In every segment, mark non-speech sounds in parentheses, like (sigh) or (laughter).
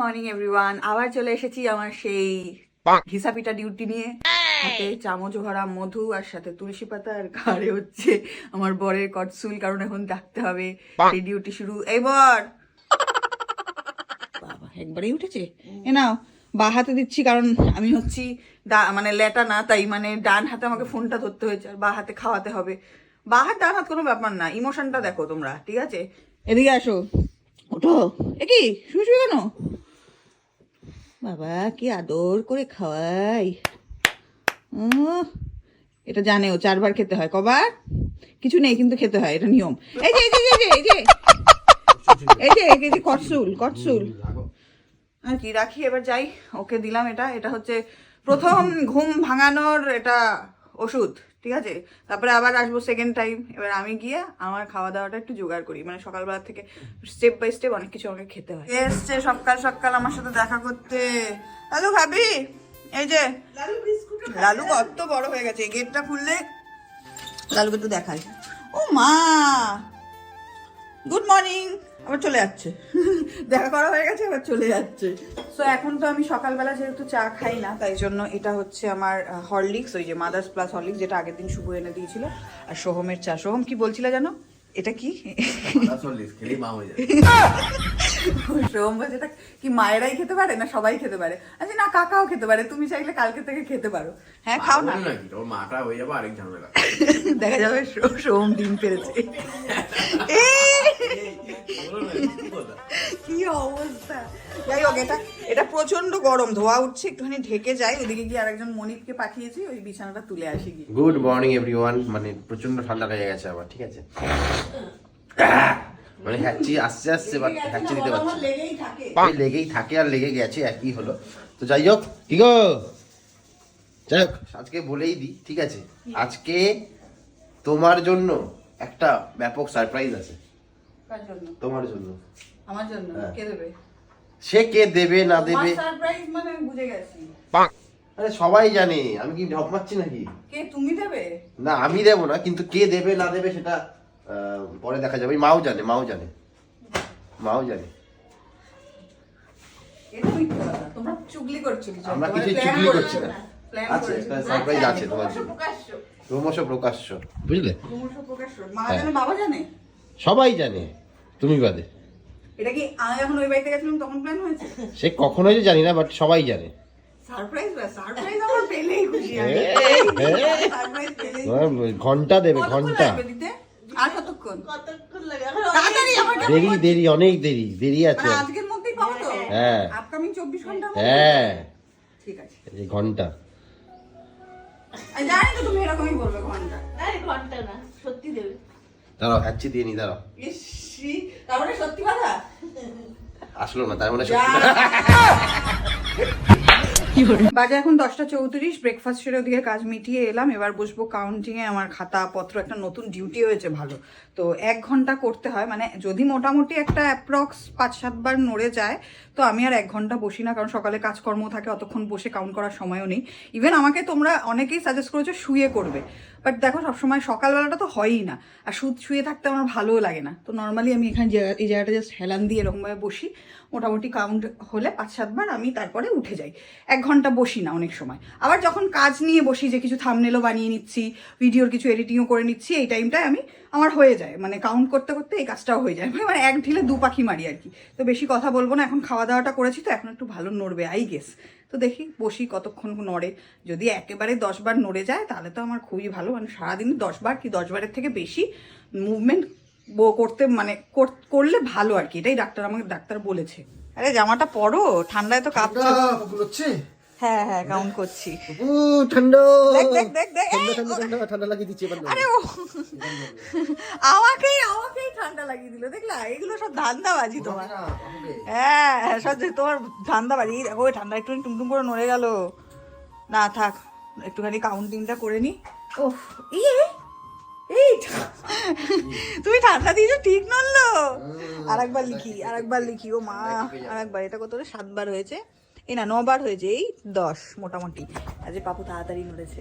Morning everyone আবার চলে এসেছি আমার সেই ঘিসাপিটা ডিউটি নিয়ে। হাতে চামচ ভরা মধু আর সাথে তুলসী পাতা আর ঘাড়ে হচ্ছে আমার বরের কটসুল কারণ এখন ডাকতে হবে। সেই ডিউটি শুরু। এবার বাবা একবারেই উঠেছে? এ নাও বা হাতে দিচ্ছি কারণ আমি হচ্ছি মানে লেটা না তাই মানে ডান হাতে আমাকে ফোনটা ধরতে হয়েছে আর বা হাতে খাওয়াতে হবে। বা হাত ডান হাত কোনো ব্যাপার না ইমোশনটা দেখো তোমরা ঠিক আছে? এদিকে আসো। ওঠো। এ কি? শুয়ে শুয়ে কেন? বাবা, কি আদর করে খাওয়াই। এটা জানে ও চারবার খেতে হয়। কবার? কিছু নেই, কিন্তু খেতে হয়, এটা নিয়ম। এই যে এই যে এই যে এই যে এই যে, কটসুল কটসুল। আর কি, রাখি, এবার যাই, ওকে দিলাম এটা। এটা হচ্ছে প্রথম ঘুম ভাঙানোর এটা ওষুধ। ঠিক আছে? তারপরে আবার আসব সেকেন্ড টাইম এবার আমি গিয়ে আমার খাওয়া দাওয়াটা একটু জোগাড় করি। মানে সকালবেলা থেকে স্টেপ বাই স্টেপ অনেক কিছু আমাকে খেতে হয়। এসছে সকাল সকাল আমার সাথে দেখা করতে। লালু খাবি এই যে লালু কত বড় হয়ে গেছে গেটটা খুললে লালুকে একটু দেখাই। ও মা! গুড মর্নিং আবার চলে যাচ্ছে। (laughs) দেখা করা হয়ে গেছে আবার চলে যাচ্ছে। সো এখন তো আমি সকালবেলা যেহেতু চা খাই না তাই জন্য এটা হচ্ছে আমার হরলিক্স ওই যে মাদার্স প্লাস হরলিক্স যেটা আগের দিন শুভ এনে দিয়েছিল। আর সোহমের চা। সোহম কি বলছিলে জানো? এটা কি? (laughs) খেলেই মা যায় সোহম বলছে এটা কি মায়েরাই খেতে পারে না সবাই খেতে পারে? আচ্ছা না কাকাও খেতে পারে তুমি চাইলে কালকে থেকে খেতে পারো। হ্যাঁ খাও না। মাটা হয়ে যাবে আরেক ঝামেলা। (laughs) দেখা যাবে সো- সোহম ডিম পেরেছে। (laughs) কি অবস্থা? যাই হোক এটা এটা প্রচণ্ড গরম ধোয়া উঠছে একটুখানি ঢেকে যাই ওদিকে গিয়ে আরেকজন মনিরকে পাঠিয়েছি ওই বিছানাটা তুলে আসি গিয়ে। গুড মর্নিং এভরিওয়ান মানে প্রচণ্ড ঠান্ডা লেগে গেছে আবার ঠিক আছে? মানে হ্যাচি আসছে আসছে বাট হ্যাচি দিতে পারছি লেগেই থাকে। লেগেই থাকে আর লেগে গেছে একই হলো। তো যাই হোক কি গো? যাই হোক আজকে বলেই দিই ঠিক আছে? আজকে তোমার জন্য একটা ব্যাপক সারপ্রাইজ আছে। তোমার জন্য। আমার জন্য? হ্যাঁ। কে দেবে? সে কে দেবে না দেবে? সারপ্রাইজ মানে আমি বুঝে গেছি। আরে সবাই জানে আমি কি ঢপ মারছি নাকি? কে তুমি দেবে? না আমি দেবো না কিন্তু কে দেবে না দেবে সেটা পরে দেখা যাবে। মাও জানে মাও জানে। মাও জানে। কিছু আমরা plan চুগলি করছি না। না। আছে, করেছ। আছে তোমার জন্য। প্রকাশ্য। ক্রমশ বুঝলে? হ্যাঁ। জানে বাবা জানে? সবাই জানে। তুমি বাদে। এটা কি যখন ওই বাড়িতে গেছিলাম তখন প্ল্যান হয়েছে? সে কখনোই যে জানি না বাট সবাই জানে। পেলেই তোমার ঘণ্টা দেবে ঘণ্টা? আর কতক্ষণ? দেরি। দেরি অনেক দেরি দেরি আছে। মানে আজকের মধ্যেই পাবো তো? হ্যাঁ। আপকামিং হ্যাঁ। ঠিক আছে। এই ঘণ্টা। আমি জানি তো তুমি এরকমই বলবে ঘণ্টা। আরে ঘণ্টা না সত্যি দেবে। দাঁড়াও হ্যাচ্ছি দিয়ে নি দাঁড়াও। ইসি তারপরে সত্যি কথা? আসলো না তার মানে সত্যি। (laughs) বাজে এখন দশটা চৌত্রিশ ব্রেকফাস্ট সেরে ওদিকে কাজ মিটিয়ে এলাম। এবার বসবো কাউন্টিং এ, আমার খাতা পত্র একটা নতুন ডিউটি হয়েছে ভালো। তো এক ঘণ্টা করতে হয় মানে যদি মোটামুটি একটা অ্যাপ্রক্স পাঁচ সাতবার নড়ে যায়, তো আমি আর এক ঘণ্টা বসি না, কারণ সকালে কাজকর্ম থাকে, অতক্ষণ বসে কাউন্ট করার সময়ও নেই। ইভেন আমাকে তোমরা অনেকেই সাজেস্ট করেছ শুয়ে করবে। বাট দেখো, সবসময় সকালবেলাটা তো হয়ই না। আর শুধু শুয়ে থাকতে আমার ভালোও লাগে না। তো নর্মালি আমি এখানে এই জায়গাটা জাস্ট হেলান দিয়ে এরকমভাবে বসি। মোটামুটি কাউন্ট হলে পাঁচ সাতবার আমি তারপরে উঠে যাই। এক ঘণ্টা বসি না অনেক সময়। আবার যখন কাজ নিয়ে বসি যে কিছু থামনেলও বানিয়ে নিচ্ছি ভিডিওর কিছু এডিটিংও করে নিচ্ছি, এই টাইমটায় আমি, আমার হয়ে যায়। মানে কাউন্ট করতে করতে এই কাজটাও হয়ে যায়। মানে এক ঢিলে দু পাখি মারি আর কি। তো বেশি কথা বলব না, এখন খাওয়া দাওয়াটা করেছি তো, এখন একটু ভালো নড়বে আই গেস তো দেখি, বসি কতক্ষণ নড়ে। যদি একেবারে দশবার নড়ে যায়, তাহলে তো আমার খুবই ভালো। মানে সারাদিনে দশবার কি দশবারের থেকে বেশি মুভমেন্ট করতে মানে কর- করলে ভালো আর কি। এটাই ডাক্তার আমাকে, ডাক্তার বলেছে। আরে জামাটা পরো, ঠান্ডায় তো কাঁপছে। হ্যাঁ হ্যাঁ কাউন্ট করছি। ও ঠান্ডা। দেখ দেখ দেখ দেখ ঠান্ডা ঠান্ডা ঠান্ডা ঠান্ডা লাগিয়ে দিচ্ছে এবার আরে আমাকেই আমাকেই ঠান্ডা লাগিয়ে দিল দেখলা? এগুলো সব ধান্দাবাজি তোমার। হ্যাঁ হ্যাঁ, সব তোমার ধান্দাবাজি। এই দেখো ওই ঠান্ডা একটু টুমটুম করে নড়ে গেল। না থাক একটুখানি কাউন্টিংটা করে নি। ও ইয়ে এই তুমি ঠান্ডা দিয়েছ ঠিক নড়লো। আরেকবার লিখি আরেকবার লিখি ও মা আরেকবার এটা কত সাতবার হয়েছে? এই না নবার হয়েছে এই দশ মোটামুটি। আজ পাপু তাড়াতাড়ি নড়েছে।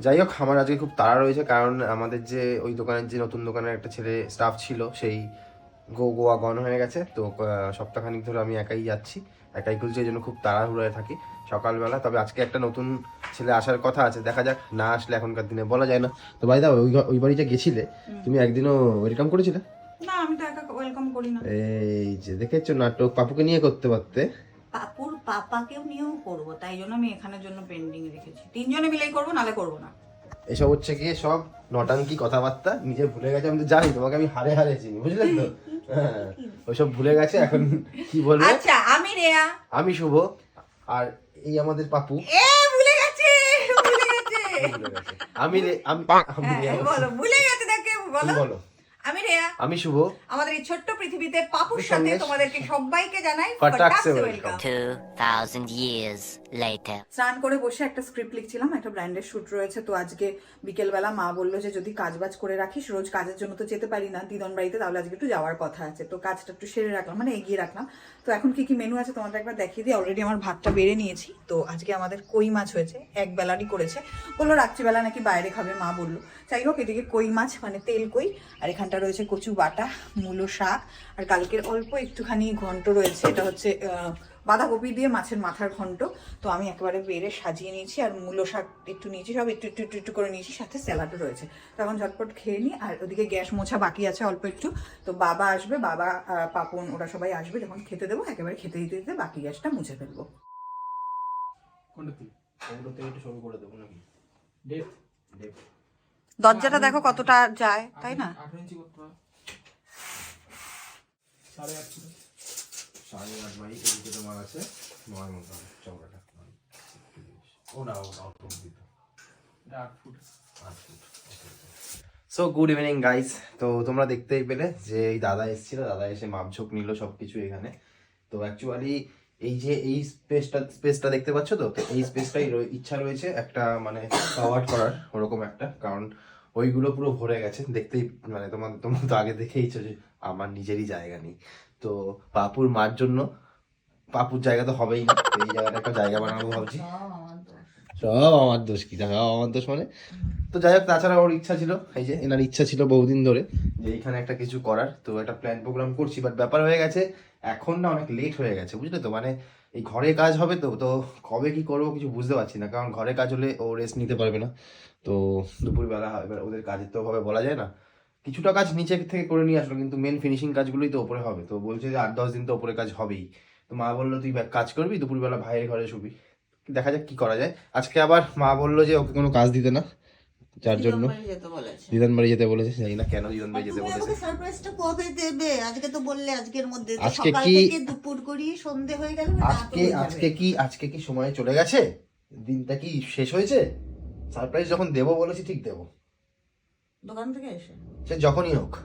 যাই হোক আমার আজকে খুব তাড়া রয়েছে কারণ আমাদের যে ওই দোকানের যে নতুন দোকানের একটা ছেলে স্টাফ ছিল সেই গো গোয়া গন হয়ে গেছে। তো সপ্তাহখানিক ধরে আমি একাই যাচ্ছি একাই খুলছে এই জন্য খুব তাড়াহুড়োয় থাকি সকালবেলা। তবে আজকে একটা নতুন ছেলে আসার কথা আছে দেখা যাক না আসলে এখনকার দিনে বলা যায় না। তো ভাই দা ওই ওই বাড়িতে গেছিলে? তুমি একদিনও ওয়েলকাম করেছিলে? না আমি তো একা ওয়েলকাম করি না। এই যে দেখেছ নাটক পাপুকে নিয়ে করতে পারতে। পাপুর পাপাকেও নিয়েও করব তাই জন্য আমি এখানের জন্য পেন্ডিং রেখেছি। তিনজনে মিলেই করব নালে করব না। এসব হচ্ছে গিয়ে সব নটাঙ্কি কথাবার্তা নিজে ভুলে গেছে আমি তো জানি তোমাকে আমি হারে হারে চিনি বুঝলে তো? হ্যাঁ ওইসব ভুলে গেছে এখন কি বলব? আচ্ছা আমি রেয়া। আমি শুভ আর এই আমাদের পাপু। এ ভুলে গেছে ভুলে গেছে। আমি রে- আমি আমি হ্যাঁ, বলো ভুলে গেছে দেখে বলো। বলো। আমি রেয়া। আমি শুভ। আমাদের এই ছোট্ট পৃথিবীতে পাপুর সাথে তোমাদেরকে সবাইকে জানাই ফটাকসে ফটাকসে welcome. welcome। 2,000 years স্নান করে বসে একটা স্ক্রিপ্ট লিখছিলাম একটা ব্র্যান্ডের শুট রয়েছে। তো আজকে বিকেলবেলা মা বলল যে যদি কাজ বাজ করে রাখিস রোজ কাজের জন্য তো যেতে পারি না দিদন বাড়িতে তাহলে আজকে একটু যাওয়ার কথা আছে। তো কাজটা একটু সেরে রাখলাম মানে এগিয়ে রাখলাম। তো এখন কি কি মেনু আছে তোমাদের একবার দেখিয়ে দিই? অলরেডি আমার ভাতটা বেড়ে নিয়েছি। তো আজকে আমাদের কই মাছ হয়েছে এক বেলারই করেছে। বলল রাত্রিবেলা নাকি বাইরে খাবে মা বলল। যাই হোক এদিকে কই মাছ মানে তেল কই আর এখানটা রয়েছে কচু বাটা মূলো শাক আর কালকের অল্প একটুখানি ঘন্ট রয়েছে এটা হচ্ছে বাঁধাকপি দিয়ে মাছের মাথার ঘন্ট। তো আমি একেবারে বেড়ে সাজিয়ে নিয়েছি আর মূলো শাক একটু নিয়েছি সব একটু একটু একটু একটু করে নিয়েছি সাথে স্যালাডও রয়েছে। তো এখন ঝটপট খেয়ে নিই আর ওদিকে গ্যাস মোছা বাকি আছে অল্প একটু। তো বাবা আসবে বাবা পাপন ওরা সবাই আসবে যখন খেতে দেবো একেবারে খেতে দিতে দিতে বাকি গ্যাসটা মুছে ফেলব। ওগুলো থেকে একটু শুরু করে দেবো নাকি? দরজাটা দেখো কতটা যায় তাই না? সো গুড ইভিনিং গাইস তো তোমরা দেখতেই পেলে যে এই দাদা এসেছিল দাদা এসে মাপঝোক নিল সবকিছু এখানে। তো অ্যাকচুয়ালি এই যে এই স্পেসটা স্পেসটা দেখতে পাচ্ছ তো? এই স্পেসটাই ইচ্ছা রয়েছে একটা মানে কাভার করার, ওরকম একটা। কারণ ওইগুলো পুরো ভরে গেছে। দেখতেই মানে তোমার, তোমরা তো আগে দেখেই যে আমার নিজেরই জায়গা নেই। তো পাপুর মার জন্য পাপুর জায়গা তো হবেই না। এই জায়গাটা একটা জায়গা বানাবো ভাবছি। সব আমার দোষ কি? সব আমার দোষ মানে? তো যাই হোক, তাছাড়া ওর ইচ্ছা ছিল, এই যে এনার ইচ্ছা ছিল বহুদিন ধরে যে এইখানে একটা কিছু করার। তো একটা প্ল্যান প্রোগ্রাম করছি বাট ব্যাপার হয়ে গেছে, এখন না অনেক লেট হয়ে গেছে, বুঝলে তো? মানে এই ঘরে কাজ হবে তো তো কবে কি করব কিছু বুঝতে পারছি না, কারণ ঘরে কাজ হলে ও রেস্ট নিতে পারবে না। তো দুপুরবেলা এবার ওদের কাজের তো ভাবে বলা যায় না। কিছুটা কাজ নিচে থেকে করে নিয়ে আসলো, কিন্তু মেন ফিনিশিং কাজগুলোই তো ওপরে হবে। তো বলছে যে আট দশ দিন তো ওপরে কাজ হবেই। তো মা বলল, তুই কাজ করবি, দুপুরবেলা ভাইয়ের ঘরে শুবি। দেখা যাক কি করা যায়। আজকে আবার মা বলল যে ওকে কোনো কাজ দিতে না যার জন্য। দিদান বাড়ি যেতে বলেছে জানি না কেন দিদান বাড়ি যেতে বলেছে। সারপ্রাইজটা কবে দেবে? আজকে তো বললে আজকের মধ্যে আজকে কি- দুপুর করিয়ে সন্ধে হয়ে গেল আজকে আজকে কি আজকে কি সময় চলে গেছে? দিনটা কি শেষ হয়েছে? সারপ্রাইজ যখন দেবো বলেছি ঠিক দেবো। দোকান থেকে এসে? সে যখনই হোক।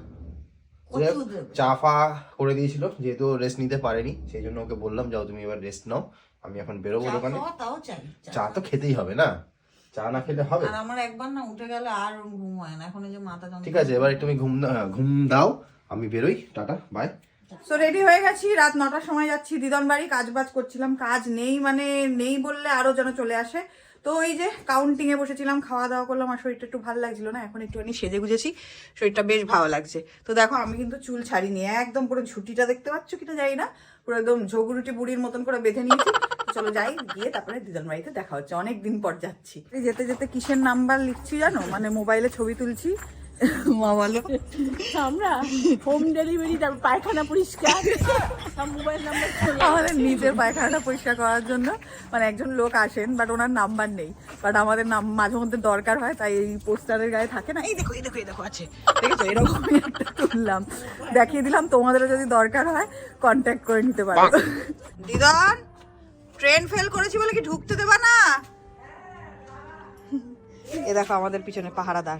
চা ফা করে দিয়েছিল যেহেতু রেস্ট নিতে পারেনি সেই জন্য ওকে বললাম যাও তুমি এবার রেস্ট নাও। আমি এখন বেরোবো দোকানে। তাও চাই চা। তো খেতেই হবে না? চা না খেলে হবে? আর আমার একবার না উঠে গেলে আর ঘুম হয় না। এখন এই যে মাথা যন্ত্রণা। ঠিক আছে এবার তুমি ঘুম ঘুম দাও। আমি বেরোই টাটা বাই। সো রেডি হয়ে গেছি রাত নটার সময় যাচ্ছি দিদন বাড়ি কাজ বাজ করছিলাম কাজ নেই মানে নেই বললে আরও যেন চলে আসে। তো এই যে কাউন্টিং এ বসেছিলাম খাওয়া দাওয়া করলাম আর শরীরটা একটু ভালো লাগছিল না এখন একটুখানি সেজে গুজেছি শরীরটা বেশ ভালো লাগছে। তো দেখো আমি কিন্তু চুল ছাড়িনি একদম পুরো ঝুটিটা দেখতে পাচ্ছ কিনা যাই না পুরো একদম ঝগুরুটি বুড়ির মতন করে বেঁধে নিয়েছি। চলো যাই, গিয়ে তারপরে দিদার বাড়িতে দেখা হচ্ছে। অনেক দিন পর যাচ্ছি। যেতে যেতে কিসের নাম্বার লিখছি জানো? মানে মোবাইলে ছবি তুলছি। (laughs) মা বলো। আমরা হোম ডেলিভারি পায়খানা পরিষ্কার। মোবাইল নাম্বার আমাদের নিজের পায়খানাটা পরিষ্কার করার জন্য। মানে একজন লোক আসেন বাট ওনার নাম্বার নেই। বাট আমাদের নাম মাঝে মধ্যে দরকার হয় তাই এই পোস্টারের গায়ে থাকে না এই দেখো এই দেখো এই দেখো আছে। দেখেছ? এরকমই একটা তুললাম। দেখিয়ে দিলাম তোমাদেরও যদি দরকার হয় কন্ট্যাক্ট করে নিতে পারো। দিদন ট্রেন ফেল করেছি বলে কি ঢুকতে দেবা না? এ দেখো আমাদের পিছনে পাহারাদার।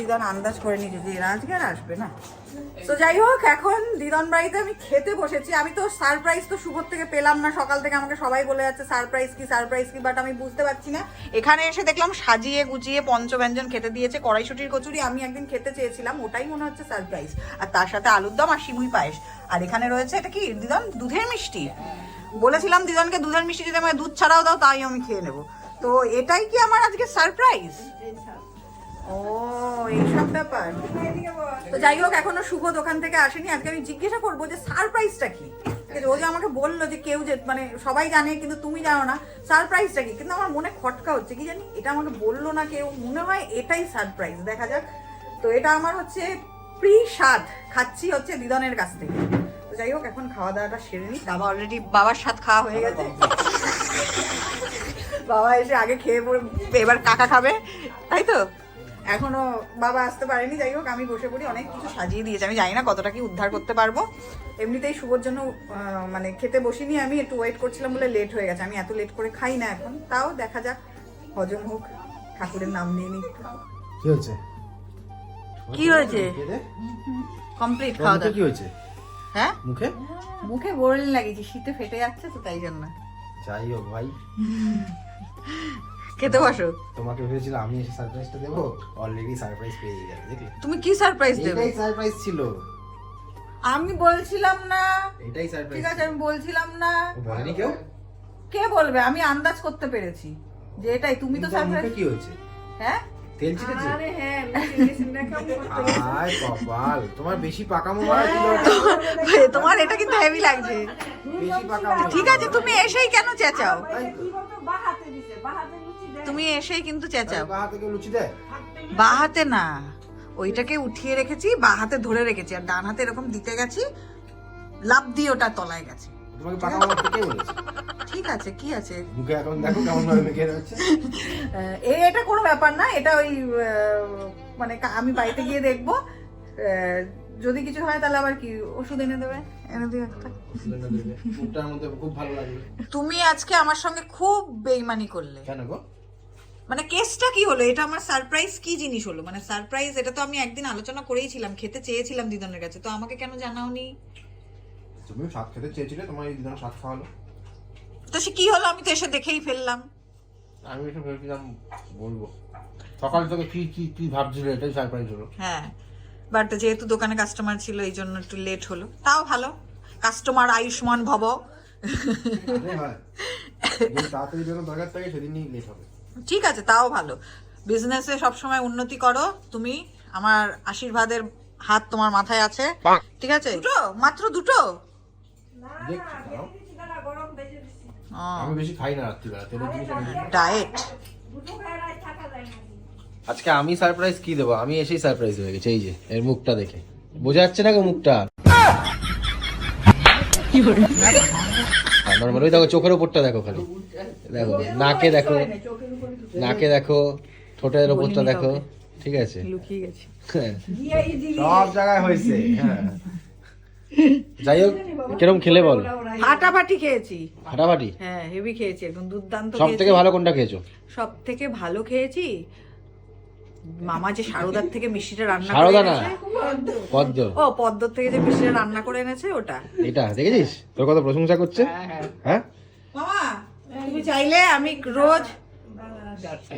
দিদন আন্দাজ করে নিয়েছে যে এরা আজকে আর আসবে না। তো যাই হোক, এখন দিদন বাড়িতে আমি খেতে বসেছি। আমি তো সারপ্রাইজ তো শুভর থেকে পেলাম না, সকাল থেকে আমাকে সবাই বলে যাচ্ছে সারপ্রাইজ কি সারপ্রাইজ কি বাট আমি বুঝতে পারছি না। এখানে এসে দেখলাম সাজিয়ে গুছিয়ে পঞ্চব্যঞ্জন খেতে দিয়েছে, কড়াইশুটির কচুরি, আমি একদিন খেতে চেয়েছিলাম, ওটাই মনে হচ্ছে সারপ্রাইজ আর তার সাথে আলুর দম আর শিমুই পায়েস। আর এখানে রয়েছে, এটা কি দিদন? দুধের মিষ্টি? বলেছিলাম দিদনকে দুধের মিষ্টি যদি আমায় দুধ ছাড়াও দাও, তাই আমি খেয়ে নেব। তো এটাই কি আমার আজকে সারপ্রাইজ ও, এইসব ব্যাপার। তো যাই হোক, এখনও শুভ থেকে আসেনি। আমি জিজ্ঞাসা করব যে সারপ্রাইজটা ও যে আমাকে বলল যে কেউ যে মানে সবাই জানে, কিন্তু তুমি জানো না সারপ্রাইজটা কিন্তু আমার মনে খটকা হচ্ছে, কি জানি? এটা আমাকে না কেউ, মনে হয় এটাই সারপ্রাইজ দেখা যাক। তো এটা আমার হচ্ছে প্রি স্বাদ খাচ্ছি হচ্ছে দিদনের কাছ থেকে। তো যাই হোক, এখন খাওয়া দাওয়াটা সেরে নিই বাবা অলরেডি বাবার স্বাদ খাওয়া হয়ে গেছে। বাবা এসে আগে খেয়ে পড়ে- এবার কাকা খাবে, তাই তো? এখনও বাবা আসতে পারেনি যাই হোক আমি বসে পড়ি অনেক কিছু সাজিয়ে দিয়েছে। আমি জানি না কতটা কি উদ্ধার করতে পারব। এমনিতেই শুভর জন্য মানে খেতে বসিনি আমি একটু ওয়েট করছিলাম বলে লেট হয়ে গেছে। আমি এত লেট করে খাই না এখন তাও দেখা যাক হজম হোক ঠাকুরের নাম নিয়ে নি কি হচ্ছে কি হয়েছে? কমপ্লিট খাওয়া দাওয়া কি হয়েছে? হ্যাঁ? মুখে? মুখে বোরল লাগিয়েছি শীতে ফেটে যাচ্ছে তো তাই জন্য। যাই হোক ভাই। খেতে বসো তোমাকে ভেবেছিলাম আমি এসে সারপ্রাইজটা দেবো অলরেডি সারপ্রাইজ পেয়ে গেলে দেখলে? তুমি কি সারপ্রাইজ দেবে? এটাই সারপ্রাইজ ছিল। আমি বলছিলাম না। এটাই সারপ্রাইজ ঠিক আছে আমি বলছিলাম না। বলেনি কেউ? কে বলবে? আমি আন্দাজ করতে পেরেছি যে এটাই তুমি তো সারপ্রাইজ কি হয়েছে? হ্যাঁ? তেল ছিটেছে আরে হ্যাঁ আয় কপাল তোমার বেশি পাকামো মারা ছিল তোমার এটা কিন্তু হেভি লাগছে। বেশি পাকামো ঠিক আছে তুমি এসেই কেন চেঁচাও? তুমি এসেই কিন্তু চেঁচাও। বাঁ হাতে কেউ লুচি দেয়? বা না ওইটাকে উঠিয়ে রেখেছি বা হাতে ধরে রেখেছি আর ডান হাতে এরকম দিতে গেছি লাভ দিয়ে ওটা তলায় গেছে। ঠিক আছে কি আছে? (laughs) এ এটা কোনো ব্যাপার না এটা ওই মানে কা- আমি বাড়িতে গিয়ে দেখব। আহ, যদি কিছু হয় তাহলে আবার কি? ওষুধ এনে দেবে? এনে দিও একটা। মুখটার মধ্যে খুব ভালো লাগবে তুমি আজকে আমার সঙ্গে খুব বেইমানি করলে। কেন গো? মানে কেসটা কি হলো? এটা আমার সারপ্রাইজ কি জিনিস হলো? মানে সারপ্রাইজ এটা তো আমি একদিন আলোচনা করেইছিলাম খেতে চেয়েছিলাম দিদনের কাছে। তো আমাকে কেন জানাওনি? তুমি শাক খেতে চেয়েছিলে তোমার এই দিন শাক খাওয়ালো। তো সে কি হলো? আমি তো এসে দেখেই ফেললাম। আমি একটু ভেবেছিলাম বলব। সকাল থেকে কি কি কি ভাবছিলে? এটাই সারপ্রাইজ হলো। হ্যাঁ। বাট যেহেতু দোকানে কাস্টমার ছিল এই জন্য একটু লেট হলো। তাও ভালো। কাস্টমার আয়ুষ্মান ভব। হয়। হবে। ঠিক আছে তাও ভালো। বিজনেসে সবসময় উন্নতি করো। তুমি আমার আশীর্বাদের হাত তোমার মাথায় আছে। ঠিক আছে? দুটো? মাত্র দুটো। ডায়েট আজকে আমি সারপ্রাইজ কি দেবো? আমি এসেই সারপ্রাইজ হয়ে গেছে এই যে এর মুখটা দেখে। বোঝা যাচ্ছে না মুখটা? নর্মাল দেখো চোখের ওপরটা দেখো খালি। দেখো নাকে দেখো নাকে দেখো ঠোঁটের ওপরটা দেখো ঠিক আছে? সব জায়গায় হয়েছে হ্যাঁ। যাই হোক কিরম খেলে বল? ফাটাফাটি খেয়েছি। ফাটাফাটি? হ্যাঁ হেভি খেয়েছি একদম দুর্দান্ত সব থেকে ভালো কোনটা খেয়েছো? সব থেকে ভালো খেয়েছি মামা যে সারদার থেকে মিষ্টিটা রান্না করে না এনেছে? পদ্ম। ও পদ্ম থেকে যে মিষ্টিটা রান্না করে এনেছে ওটা? এটা দেখেছিস? তোর কত প্রশংসা করছে? হ্যাঁ মামা তুমি চাইলে আমি রোজ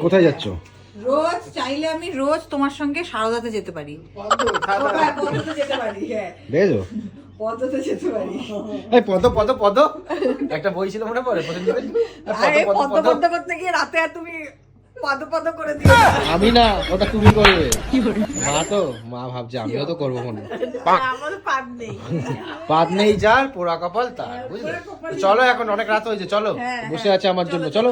কোথায় যাচ্ছ? রোজ চাইলে আমি রোজ তোমার সঙ্গে সারদাতে যেতে পারি। হ্যাঁ, যেতে পারি? হ্যাঁ। দেখেছ? পদ্মতে যেতে পারি। এই পদ পদ পদ একটা বই ছিল মনে পড়ে? পদ, পদ্ম পদ, করতে গিয়ে রাতে আর তুমি পদ পদ করে আমি না ওটা তুমি করবে। মা তো মা ভাবছে আমিও তো করব মনে। পাট নেই। পাত নেই যার পোড়া কপাল তার বুঝলে? চলো এখন অনেক রাত হয়েছে চলো। বসে আছে আমার জন্য চলো।